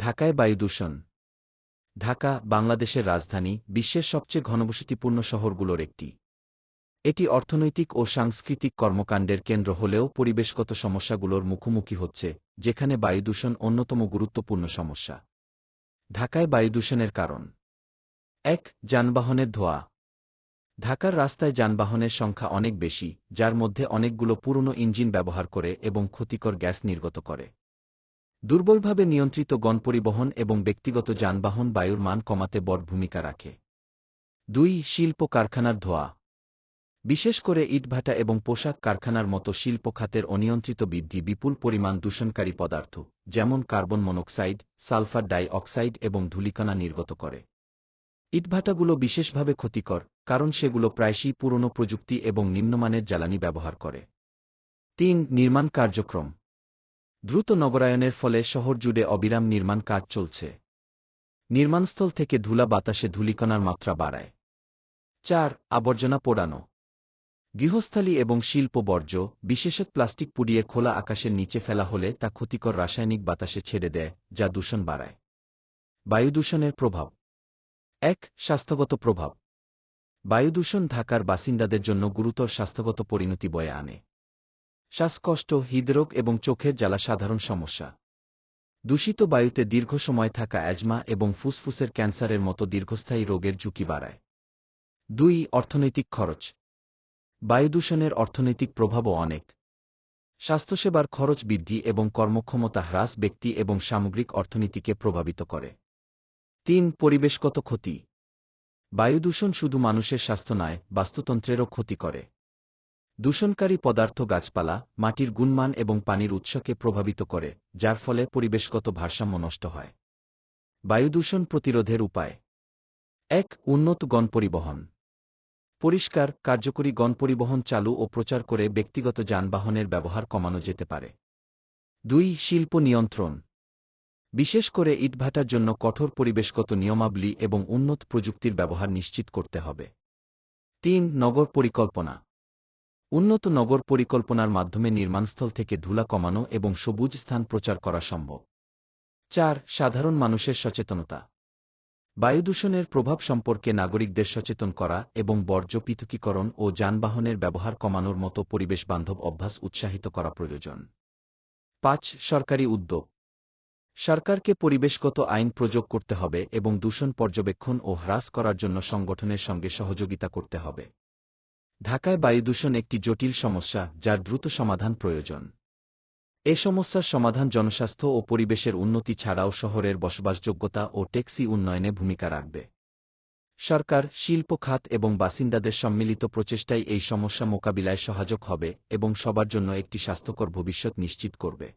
ঢাকায় বায়ু দূষণ। ঢাকা, বাংলাদেশের রাজধানী, বিশ্বের সবচেয়ে ঘনবসতিপূর্ণ শহরগুলোর একটি। এটি অর্থনৈতিক ও সাংস্কৃতিক কর্মকাণ্ডের কেন্দ্র হলেও পরিবেশগত সমস্যাগুলোর মুখোমুখি হচ্ছে, যেখানে বায়ু দূষণ অন্যতম গুরুত্বপূর্ণ সমস্যা। ঢাকায় বায়ু দূষণের কারণ। এক, যানবাহনের ধোয়া। ঢাকার রাস্তায় যানবাহনের সংখ্যা অনেক বেশি, যার মধ্যে অনেকগুলো পুরনো ইঞ্জিন ব্যবহার করে এবং ক্ষতিকর গ্যাস নির্গত করে। দুর্বলভাবে নিয়ন্ত্রিত গণপরিবহন এবং ব্যক্তিগত যানবাহন বায়ুর মান কমাতে বড় ভূমিকা রাখে। দুই, শিল্প কারখানার ধোয়া। বিশেষ করে ইটভাটা এবং পোশাক কারখানার মতো শিল্প খাতের অনিয়ন্ত্রিত বৃদ্ধি বিপুল পরিমাণ দূষণকারী পদার্থ, যেমন carbon monoxide, sulphur dioxide এবং ধূলিকণা নির্গত করে। ইটভাটাগুলো বিশেষভাবে ক্ষতিকর, কারণ সেগুলো প্রায়শই পুরনো প্রযুক্তি এবং নিম্নমানের জ্বালানি ব্যবহার করে। তিন, নির্মাণ কার্যক্রম। দ্রুত নগরায়নের ফলে শহর জুড়ে অবিরাম নির্মাণ কাজ চলছে। নির্মাণস্থল থেকে ধুলা বাতাসে ধূলিকণার মাত্রা বাড়ায়। চার, আবর্জনা পোড়ানো। গৃহস্থালী এবং শিল্প বর্জ্য, বিশেষত প্লাস্টিক পুড়িয়ে খোলা আকাশের নিচে ফেলা হলে তা ক্ষতিকর রাসায়নিক বাতাসে ছেড়ে দেয়, যা দূষণ বাড়ায়। বায়ু দূষণের প্রভাব। এক, স্বাস্থ্যগত প্রভাব। বায়ু দূষণ ঢাকার বাসিন্দাদের জন্য গুরুতর স্বাস্থ্যগত পরিণতি বয়ে আনে। শ্বাসকষ্ট, হৃদরোগ এবং চোখের জ্বালা সাধারণ সমস্যা। দূষিত বায়ুতে দীর্ঘ সময় থাকা অ্যাজমা এবং ফুসফুসের ক্যান্সারের মতো দীর্ঘস্থায়ী রোগের ঝুঁকি বাড়ায়। দুই, অর্থনৈতিক খরচ। বায়ুদূষণের অর্থনৈতিক প্রভাবও অনেক। স্বাস্থ্যসেবার খরচ বৃদ্ধি এবং কর্মক্ষমতা হ্রাস ব্যক্তি এবং সামগ্রিক অর্থনীতিকে প্রভাবিত করে। তিন, পরিবেশগত ক্ষতি। বায়ুদূষণ শুধু মানুষের স্বাস্থ্য নয়, বাস্তুতন্ত্রেরও ক্ষতি করে। দূষণকারী পদার্থ গাছপালা, মাটির গুণমান এবং পানির উৎসকে প্রভাবিত করে, যার ফলে পরিবেশগত ভারসাম্য নষ্ট হয়। বায়ুদূষণ প্রতিরোধের উপায়। এক, উন্নত গণপরিবহন পরিষ্কার, কার্যকরী গণপরিবহন চালু ও প্রচার করে ব্যক্তিগত যানবাহনের ব্যবহার কমানো যেতে পারে। দুই, শিল্প নিয়ন্ত্রণ। বিশেষ করে ইটভাটার জন্য কঠোর পরিবেশগত নিয়মাবলী এবং উন্নত প্রযুক্তির ব্যবহার নিশ্চিত করতে হবে। তিন, নগর পরিকল্পনা। উন্নত নগর পরিকল্পনার মাধ্যমে নির্মাণস্থল থেকে ধুলা কমানো এবং সবুজ স্থান প্রচার করা সম্ভব। চার, সাধারণ মানুষের সচেতনতা। বায়ুদূষণের প্রভাব সম্পর্কে নাগরিকদের সচেতন করা এবং বর্জ্য পৃথকীকরণ ও যানবাহনের ব্যবহার কমানোর মতো পরিবেশ বান্ধব অভ্যাস উৎসাহিত করা প্রয়োজন। পাঁচ, সরকারি উদ্যোগ। সরকারকে পরিবেশগত আইন প্রয়োগ করতে হবে এবং দূষণ পর্যবেক্ষণ ও হ্রাস করার জন্য সংগঠনের সঙ্গে সহযোগিতা করতে হবে। ঢাকায় বায়ুদূষণ একটি জটিল সমস্যা যার দ্রুত সমাধান প্রয়োজন। এ সমস্যার সমাধান জনস্বাস্থ্য ও পরিবেশের উন্নতি ছাড়াও শহরের বসবাসযোগ্যতা ও ট্যাক্সি উন্নয়নে ভূমিকা রাখবে। সরকার, শিল্প খাত এবং বাসিন্দাদের সম্মিলিত প্রচেষ্টাই এই সমস্যা মোকাবিলায় সহায়ক হবে এবং সবার জন্য একটি স্বাস্থ্যকর ভবিষ্যৎ নিশ্চিত করবে।